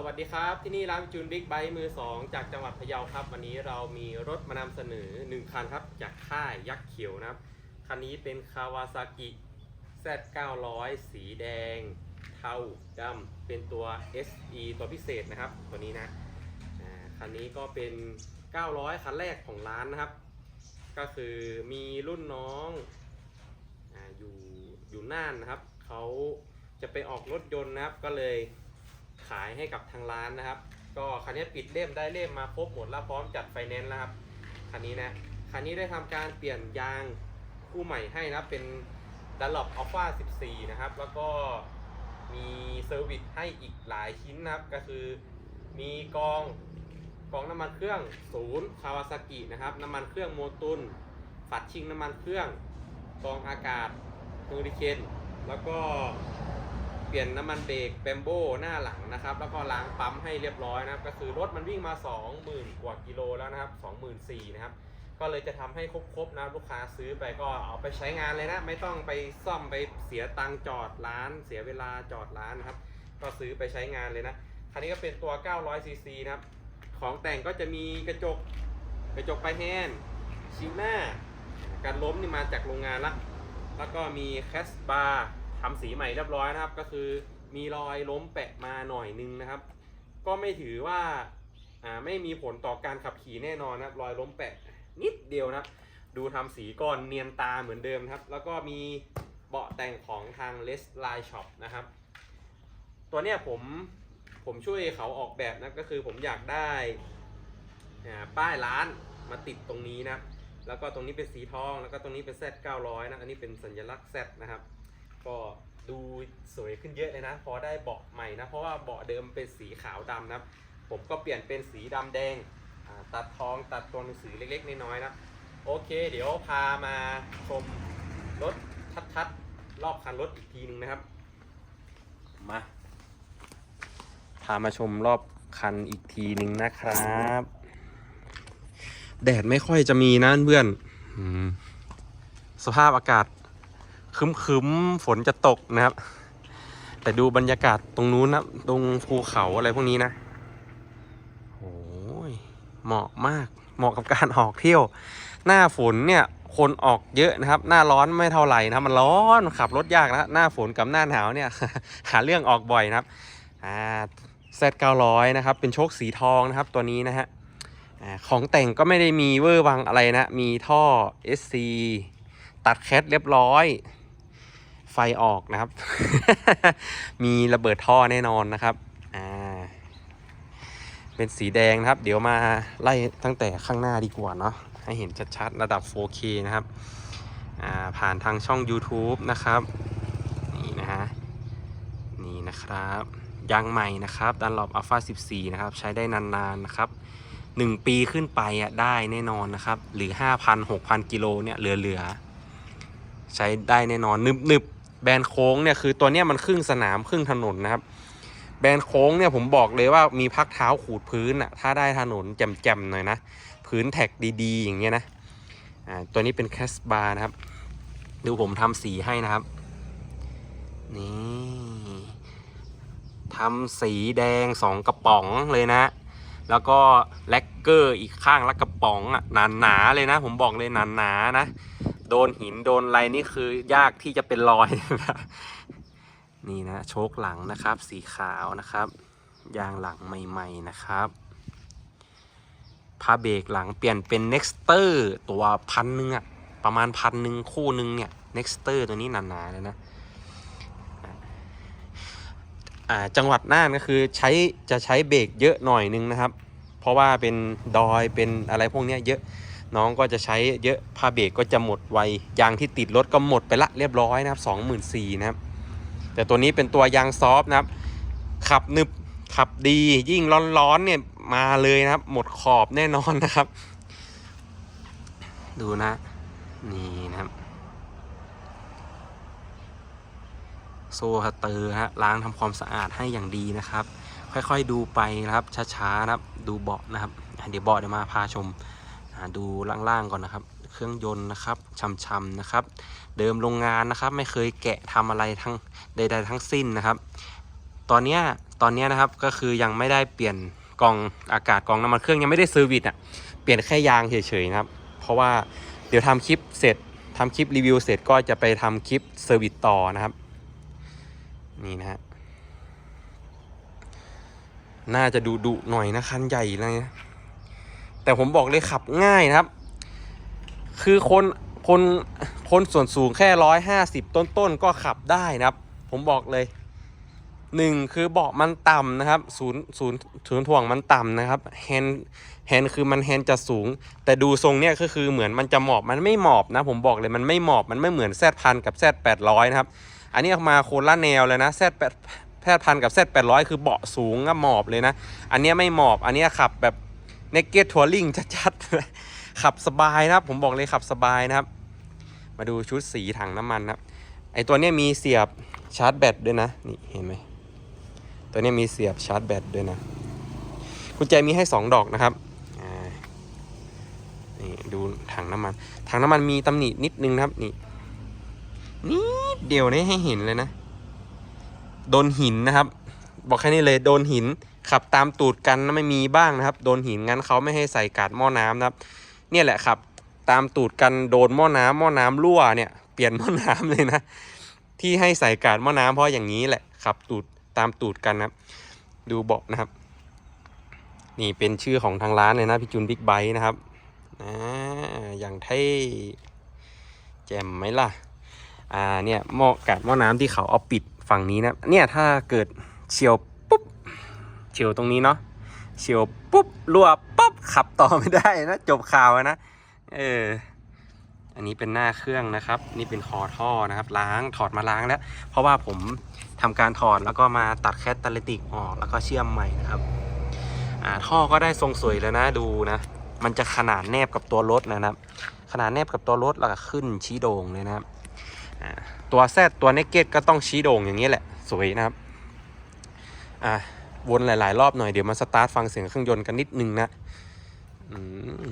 สวัสดีครับ ที่นี่ร้านจูนบิ๊กไบค์มือ 2 จากจังหวัดพะเยาครับ วันนี้เรามีรถมานำเสนอ 1 คันครับ จากค่ายยักษ์เขียวนะครับ คันนี้เป็นคาวาซากิ Z900 สีแดง เทาดำเป็นตัว SE ตัวพิเศษนะครับ ตัวนี้นะคันนี้ก็เป็น 900 คันแรกของร้านนะครับ ก็คือมีรุ่นน้องออยู่อยู่น่านนะครับเขาจะไปออกรถยนต์นะครับก็เลย ขายให้กับทางร้านนะครับ ก็คันนี้ปิดเล่มได้เล่มมาครบหมดแล้วพร้อมจัดไฟแนนซ์แล้วครับคันนี้นะคันนี้ได้ทำการเปลี่ยนยางคู่ใหม่ให้นะเป็นดัลล็อปอัลฟา14 นะครับ แล้วก็มีเซอร์วิสให้อีกหลายชิ้นนะครับ ก็คือมีกองกองน้ำมันเครื่องศูนย์คาวาซากินะครับ น้ำมันเครื่องโมตุนฝัดชิงน้ำมันเครื่องกองอากาศเฮอริเคนแล้วก็ เปลี่ยนน้ำมันเบรกแบมโบหน้าหลังนะครับ แล้วก็ล้างปั๊มให้เรียบร้อยนะครับ ก็คือรถมันวิ่งมา 20,000 กว่ากิโลแล้วนะครับ24,000นะครับ ก็เลยจะทำให้ครบๆนะลูกค้าซื้อไปก็เอาไปใช้งานเลยนะ ไม่ต้องไปซ่อมไปเสียตังจอดร้าน เสียเวลาจอดร้านนะครับ ก็ซื้อไปใช้งานเลยนะ คันนี้ก็เป็นตัว 900 ซีซีนะครับ ของแต่งก็จะมีกระจกกระจกไฟแฮนชิลหน้า การล้มนี่มาจากโรงงานละ แล้วก็มีแคสบาร์ ทำสีใหม่เรียบร้อยนะครับ ก็คือมีรอยล้มแปะมาหน่อยนึงนะครับ ก็ไม่ถือว่าอ่าไม่มีผลต่อการขับขี่แน่นอนนะครับ รอยล้มแปะนิดเดียวนะครับ ดูทำสีก่อนเนียนตาเหมือนเดิมครับ แล้วก็มีเบาะแต่งของทาง l e s Line Shop นะครับ ตัวเนี้ยผมผมช่วยเขาออกแบบนะก็คือผมอยากได้ป้ายร้านมาติดตรงนี้นะครับแล้วก็ตรงนี้เป็นสีทอง แล้วก็ตรงนี้เป็น Z 900นะ อันนี้เป็นสัญลักษณ์ Z นะครับ ก็ดูสวยขึ้นเยอะเลยนะ พอได้เบาะใหม่นะ เพราะว่าเบาะเดิมเป็นสีขาวดำนะผมก็เปลี่ยนเป็นสีดำแดง ตัดทองตัดตัวหนังสือเล็กๆ น้อยๆนะโอเค เดี๋ยวพามาชมรถชัดๆ รอบคันรถอีกทีหนึงนะครับ มาพามาชมรอบคันอีกทีหนึ่งนะครับ แดดไม่ค่อยจะมีนะเพื่อน สภาพอากาศ ครึ้มๆฝนจะตกนะครับ แต่ดูบรรยากาศตรงนู้นนะตรงภูเขาอะไรพวกนี้นะโอ้ยเหมาะมากเหมาะกับการออกเที่ยว หน้าฝนเนี่ยคนออกเยอะนะครับ หน้าร้อนไม่เท่าไหร่นะมันร้อนขับรถยากนะหน้าฝนกับหน้าหนาวเนี่ยหาเรื่องออกบ่อยนะครับอ่า Z900 นะครับ เป็นโชคสีทองนะครับตัวนี้นะฮะของแต่งก็ไม่ได้มีเวอร์วังอะไรนะ มีท่อ SC ตัดแคทเรียบร้อย ไฟออกนะครับ มีระเบิดท่อแน่นอนนะครับ อ่า เป็นสีแดงนะครับ เดี๋ยวมาไล่ตั้งแต่ข้างหน้าดีกว่าเนาะ ให้เห็นชัดๆ ระดับ 4K นะครับ อ่า ผ่านทางช่อง YouTube นะครับ นี่นะฮะ นี่นะครับ ยางใหม่นะครับ ดันลอปอัลฟา14 นะครับ ใช้ได้นานๆนะครับ1ปีขึ้นไปอะได้แน่นอนนะครับ หรือ5,000 6,000กิโลเนี่ยเหลือๆ ใช้ได้แน่นอนนึบๆ แบรนโค้งเนี่ยคือตัวเนี้ยมันครึ่งสนามครึ่งถนนนะครับ แบรนโค้งเนี่ยผมบอกเลยว่ามีพักเท้าขูดพื้นอะถ้าได้ถนนแจ่มๆหน่อยนะพื้นแท็กดีๆ อย่างเงี้ยนะอ่าตัวนี้เป็นแคสบาร์นะครับดูผมทำสีให้นะครับนี่ทำสีแดงสองกระป๋องเลยนะ แล้วก็แลกเกอร์อีกข้างละกระป๋องอะหนาๆเลยนะ ผมบอกเลยหนาๆนะ โดนหินโดนอะไรนี่คือยากที่จะเป็นรอย นี่นะโชคหลังนะครับ สีขาวนะครับ ยางหลังใหม่ ๆนะครับผ้าเบรกหลังเปลี่ยนเป็น Nexter ตัวพันหนึ่งอะประมาณพันหนึ่งคู่หนึ่งเนี่ย Nexter ตัวนี้หนาๆเลยนะจังหวัดน่านก็คือใช้จะใช้เบรกเยอะหน่อยนึงนะครับ เพราะว่าเป็นดอยเป็นอะไรพวกนี้เยอะ น้องก็จะใช้เยอะผ้าเบรกก็จะหมดไวยางที่ติดรถก็หมดไปละเรียบร้อยนะครับสองหมื่นสี่นะครับ แต่ตัวนี้เป็นตัวยางซอฟต์นะครับ ขับนึบขับดียิ่งร้อนๆเนี่ยมาเลยนะครับ หมดขอบแน่นอนนะครับ ดูนะ นี่นะครับโซ่ฮัตเตอร์ฮะล้างทำความสะอาดให้อย่างดีนะครับ ค่อยๆดูไปนะครับช้าๆนะครับ ดูเบาะนะครับเดี๋ยวเบาะเดี๋ยวมาพาชม ดูล่างๆก่อนนะครับ เครื่องยนต์นะครับช่ำๆนะครับ เดิมโรงงานนะครับ ไม่เคยแกะทำอะไรทั้งใดๆทั้งสิ้นนะครับ ตอนนี้ตอนนี้นะครับก็คือยังไม่ได้เปลี่ยนกองอากาศกองน้ำมันเครื่องยังไม่ได้เซอร์วิสอะเปลี่ยนแค่ยางเฉยๆนะครับ เพราะว่าเดี๋ยวทำคลิปเสร็จทำคลิปรีวิวเสร็จก็จะไปทำคลิปเซอร์วิสต่อนะครับ นี่นะฮะน่าจะดูดุหน่อยนะคันใหญ่เลยนะ แต่ผมบอกเลยขับง่ายนะครับ คือคนคนคนส่วนสูงแค่ร้อยห้าสิบต้นๆก็ขับได้นะครับ ผมบอกเลยหนึ่งคือเบาะมันต่ำนะครับศูนย์ศูนย์ศูนย์ถ่วงมันต่ำนะครับแฮนแฮนคือมันแฮนจะสูง แต่ดูทรงเนี่ยก็คือเหมือนมันจะหมอบมันไม่หมอบนะ ผมบอกเลยมันไม่หมอบมันไม่เหมือนแซดพันกับแซดแปดร้อยนะครับ อันนี้ออกมาโคนละแนวเลยนะแซดแปดแซดพันกับแซดแปดร้อยคือเบาะสูงก็หมอบเลยนะ อันนี้ไม่หมอบอันนี้ขับแบบ เนกเก็ตทัวริงชัดๆ ขับสบายนะครับ ผมบอกเลยขับสบายนะครับ มาดูชุดสีถังน้ำมันนะครับ ไอตัวนี้มีเสียบชาร์จแบตด้วยนะ นี่เห็นไหม ตัวนี้มีเสียบชาร์จแบตด้วยนะ กุญแจมีให้ 2 ดอกนะครับนี่ดูถังน้ำมัน ถังน้ำมันมีตำหนินิดนึงนะครับ นี่นิดเดี๋ยวนี่ให้เห็นเลยนะ โดนหินนะครับ บอกแค่นี้เลยโดนหิน ขับตามตูดกันไม่มีบ้างนะครับ โดนหินงั้นเขาไม่ให้ใส่กาดหม้อน้ำนะครับ เนี่ยแหละครับ ตามตูดกันโดนหม้อน้ำหม้อน้ำรั่วเนี่ยเปลี่ยนหม้อน้ำเลยนะที่ให้ใส่กาดหม้อน้ำเพราะอย่างนี้แหละขับตูดตามตูดกันนะครับ ดูเบาะนะครับ นี่เป็นชื่อของทางร้านเลยนะพี่จุนบิ๊กไบค์นะครับอ่าอย่างเท่แจ่มไหมล่ะอ่าเนี่ยหม้อกาดหม้อน้ำที่เขาเอาปิดฝั่งนี้นะเนี่ยถ้าเกิดเฉียว ฉียวตรงนี้เนาะเฉียวปุ๊บรั่วปุ๊บขับต่อไม่ได้นะจบข่าวนะเอออันนี้เป็นหน้าเครื่องนะครับ นี่เป็นคอท่อนะครับ ล้างถอดมาล้างแล้ว เพราะว่าผมทำการถอดแล้วก็มาตัดแคตตาลิติกออกแล้วก็เชื่อมใหม่นะครับอ่าท่อก็ได้ทรงสวยแล้วนะดูนะมันจะขนาดแนบกับตัวรถนะครับ ขนาดแนบกับตัวรถแล้วก็ขึ้นชี้โด่งเลยนะครับอ่าตัวแซดตัวเนกเก็ตก็ต้องชี้โด่งอย่างนี้แหละ สวยนะครับอ่า วนหลาย ๆ รอบหน่อยเดี๋ยวมาสตาร์ทฟังเสียงเครื่องยนต์กันนิดนึงนะ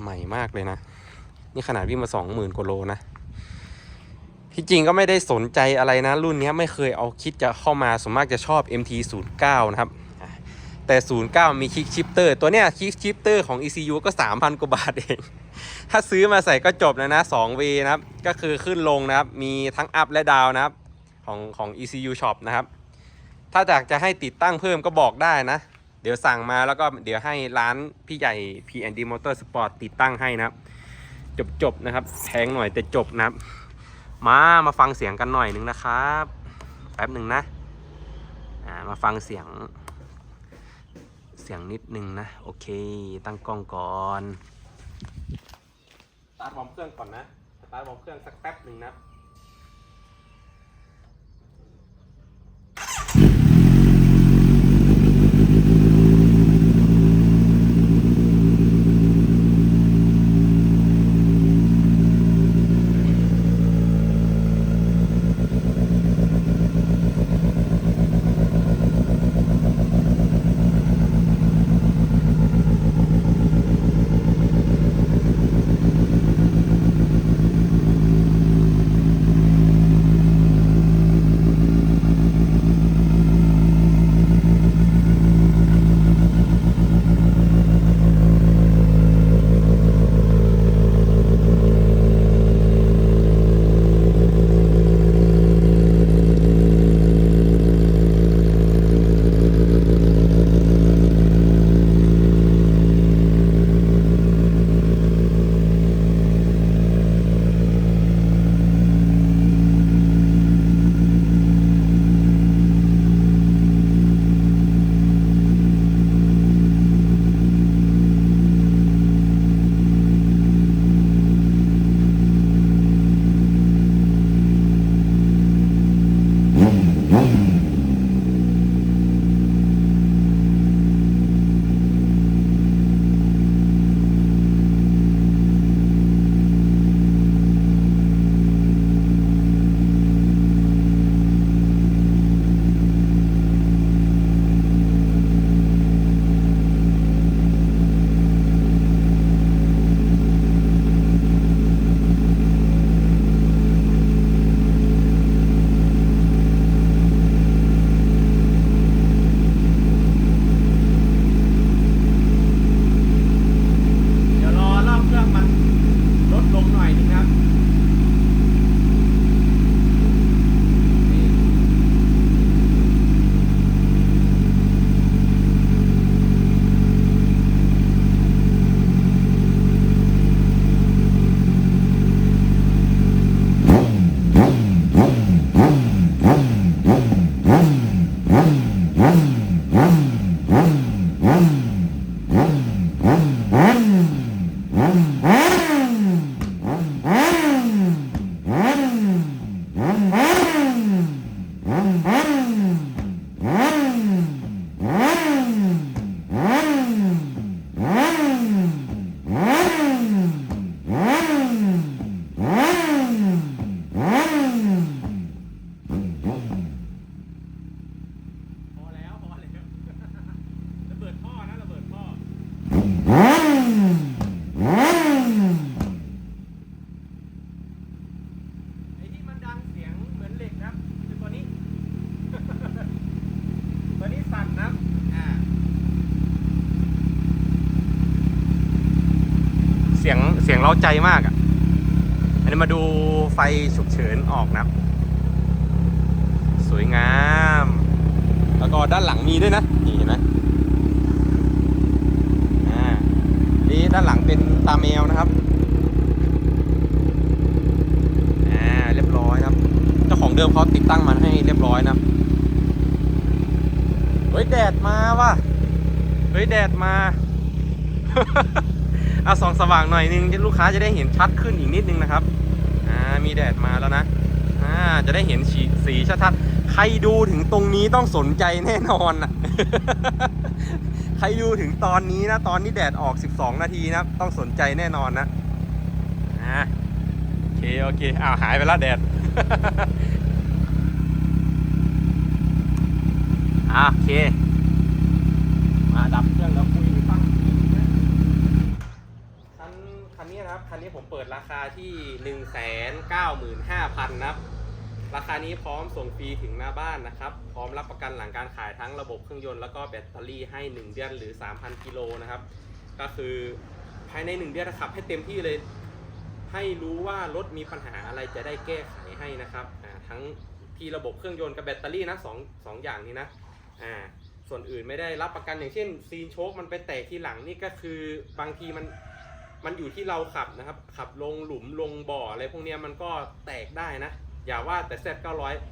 ใหม่มากเลยนะ นี่ขนาดวิ่งมาสองหมื่นกว่าโลนะที่จริงก็ไม่ได้สนใจอะไรนะ รุ่นนี้ไม่เคยเอาคิดจะเข้ามาส่วนมากจะชอบ MT09 นะครับอะแต่ 09 มีคิกชิปเตอร์ตัวเนี้ยคิกชิปเตอร์ของ ECU ก็ 3,000 กว่าบาทเอง ถ้าซื้อมาใส่ก็จบแล้วนะ 2V นะครับ ก็คือขึ้นลงนะครับ มีทั้งอัพและดาวนะครับ ของของ ECU Shop นะครับ ถ้าอยากจะให้ติดตั้งเพิ่มก็บอกได้นะ เดี๋ยวสั่งมาแล้วก็เดี๋ยวให้ร้านพี่ใหญ่ P&D Motorsport ติดตั้งให้นะครับ จบจบๆนะครับแพงหน่อยแต่จบนะครับ มามาฟังเสียงกันหน่อยหนึ่งนะครับแป๊บหนึ่งนะอ่ามาฟังเสียง เสียงนิดนึงนะ โอเค ตั้งกล้องก่อนสตาร์ทวอร์มเครื่องก่อนนะสตาร์ทวอร์มเครื่องสักแป๊บหนึ่งนะ ไอที่มันดังเสียงเหมือนเหล็กครับคือตัวนี้ ตัวนี้สั่นนะอ่าเสียงเสียงเร้าใจมากอะ อันนี้มาดูไฟฉุกเฉินออกนะสวยงาม แล้วก็ด้านหลังมีด้วยนะ นี่เห็นไหม นี่ด้านหลังเป็นตาแมวนะครับอ่าเรียบร้อยครับ เจ้าของเดิมเขาติดตั้งมันให้เรียบร้อยนะเฮ้ยแดดมาว่ะเฮ้ยแดดมาเอาสองสว่างหน่อยนึงลูกค้าจะได้เห็นชัดขึ้นอีกนิดนึงนะครับอ่ามีแดดมาแล้วนะอ่าจะได้เห็นสีสีชัดๆใครดูถึงตรงนี้ต้องสนใจแน่นอนอะ ใครดูถึงตอนนี้นะ ตอนนี้แดดออก 12 นาทีนะ ต้องสนใจแน่นอนนะอ่าโอเค โอเคอ้าวหายไปแล้วแดดอะโอเค มาดับเครื่องแล้วคุยฟังคันคันนี้นะครับ คันนี้ผมเปิดราคาที่ 1 9 5 0 0 0นะครับ ราคานี้พร้อมส่งฟรีถึงหน้าบ้านนะครับ พร้อมรับประกันหลังการขายทั้งระบบเครื่องยนต์แล้วก็แบตเตอรี่ให้ 1 เดือนหรือ 3,000 กิโลนะครับ ก็คือภายใน 1 เดือนนะครับให้เต็มที่เลย ให้รู้ว่ารถมีปัญหาอะไรจะได้แก้ไขให้นะครับทั้งที่ระบบเครื่องยนต์กับแบตเตอรี่นะสองสองอย่างนี้นะอ่าส่วนอื่นไม่ได้รับประกันอย่างเช่น ซีนโชคมันไปแตกที่หลังนี่ก็คือบางทีมันมันอยู่ที่เราขับนะครับ ขับลงหลุมลงบ่ออะไรพวกนี้มันก็แตกได้นะ อย่าว่าแต่ Z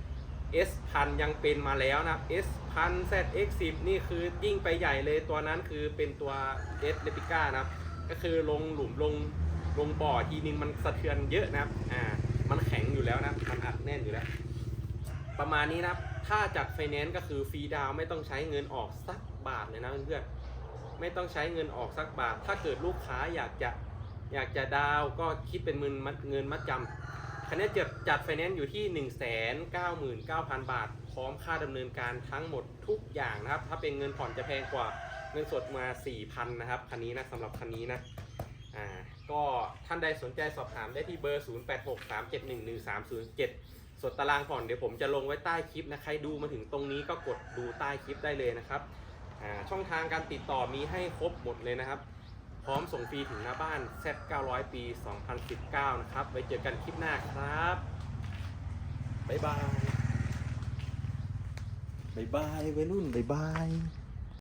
900 S พันยังเป็นมาแล้วนะ S พัน ZX 10นี่คือยิ่งไปใหญ่เลยตัวนั้นคือเป็นตัว S Replica นะครับก็คือลงหลุมลงลงบ่อทีนึงมันสะเทือนเยอะนะอ่ามันแข็งอยู่แล้วนะมันอัดแน่นอยู่แล้ว ประมาณนี้นะถ้าจัดไฟแนนซ์ก็คือฟรีดาวไม่ต้องใช้เงินออกสักบาทเลยนะเพื่อนๆไม่ต้องใช้เงินออกสักบาท ถ้าเกิดลูกค้าอยากจะอยากจะดาวก็คิดเป็นเงินมัดเงินมัดจำ คันนี้จัดจัดไฟแนนซ์อยู่ที่1 9 9 9 0 0 0 บาท พร้อมค่าดำเนินการทั้งหมดทุกอย่างนะครับ ถ้าเป็นเงินผ่อนจะแพงกว่าเงินสดมา 4,000 นะครับ คันนี้นะสำหรับคันนี้นะ อ่า ก็ท่านใดสนใจสอบถามได้ที่เบอร์ 0863711307 ส่วนตารางผ่อนเดี๋ยวผมจะลงไว้ใต้คลิปนะ ใครดูมาถึงตรงนี้ก็กดดูใต้คลิปได้เลยนะครับ อ่า ช่องทางการติดต่อมีให้ครบหมดเลยนะครับ พร้อมส่งฟรีถึงหน้าบ้าน Z 900ปี 2019 นะครับ ไว้เจอกันคลิปหน้าครับ บ๊ายบาย บ๊ายบายวัยรุ่น บ๊ายบาย